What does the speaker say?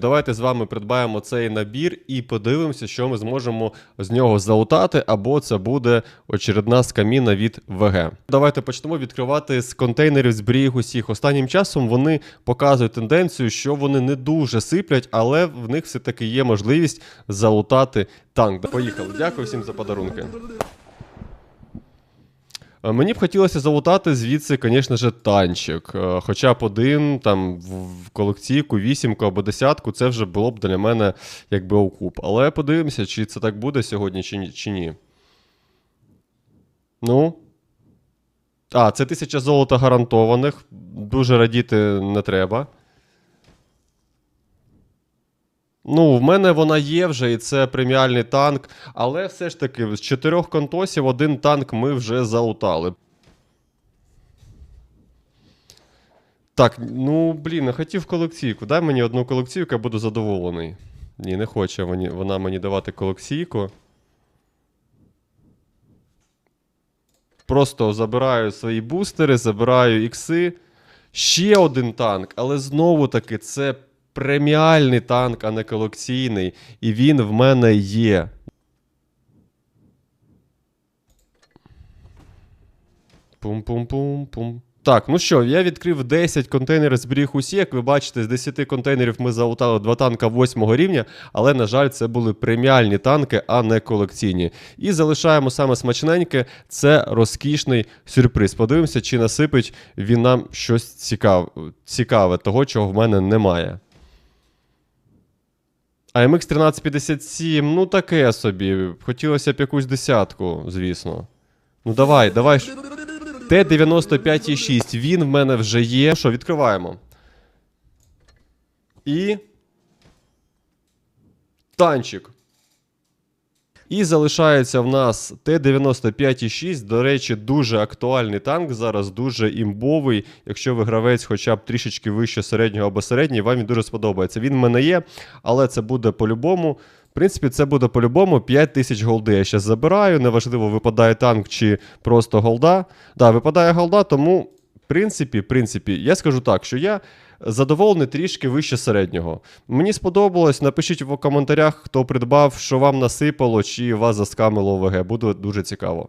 Давайте з вами придбаємо цей набір і подивимося, що ми зможемо з нього залутати, або це буде очередна скаміна від ВГ. Давайте почнемо відкривати з контейнерів зберіг усіх. Останнім часом вони показують тенденцію, що вони не дуже сиплять, але в них все-таки є можливість залутати танк. Поїхали. Дякую всім за подарунки. Е, Мені б хотілося залутати звідси, звісно ж, танчик. Е, Хоча б один там в колекційку, вісімку або десятку, це вже було б для мене якби окуп. Але подивимося, чи це так буде сьогодні. Чи ні. Ну. А, це тисяча золота гарантованих. Дуже радіти не треба. Ну, в мене вона є вже, і це преміальний танк. Але все ж таки, з чотирьох контосів один танк ми вже залутали. Так, ну блін, я хотів колекційку. Дай мені одну колекційку, я буду задоволений. Ні, не хоче мені, вона мені давати колекційку. Просто забираю свої бустери, забираю ікси. Ще один танк, але знову таки це преміальний танк, а не колекційний. І він в мене є. Пум-пум-пум-пум. Так, ну що, я відкрив 10 контейнерів зберіг усі. Як ви бачите, з 10 контейнерів ми залутали два танка 8 рівня, але, на жаль, це були преміальні танки, а не колекційні. І залишаємо саме смачненьке це розкішний сюрприз. Подивимося, чи насипить він нам щось цікаве, того, чого в мене немає. А MX 1357, ну таке собі. Хотілося б якусь десятку, звісно. Ну давай, давай. Т-95,6, він в мене вже є. Що, відкриваємо. І. Танчик. І залишається в нас Т-95,6. До речі, дуже актуальний танк зараз, дуже імбовий. Якщо ви гравець хоча б трішечки вище середнього або середній, вам він дуже сподобається. Він в мене є, але це буде по-любому. В принципі, це буде по-любому 5 тисяч голди. Я ще забираю. Неважливо, випадає танк чи просто голда. Да, випадає голда, тому, в принципі, в принципі, я скажу так, що я задоволений трішки вище середнього. Мені сподобалось. Напишіть в коментарях, хто придбав, що вам насипало, чи вас заскамило ОВГ. Буде дуже цікаво.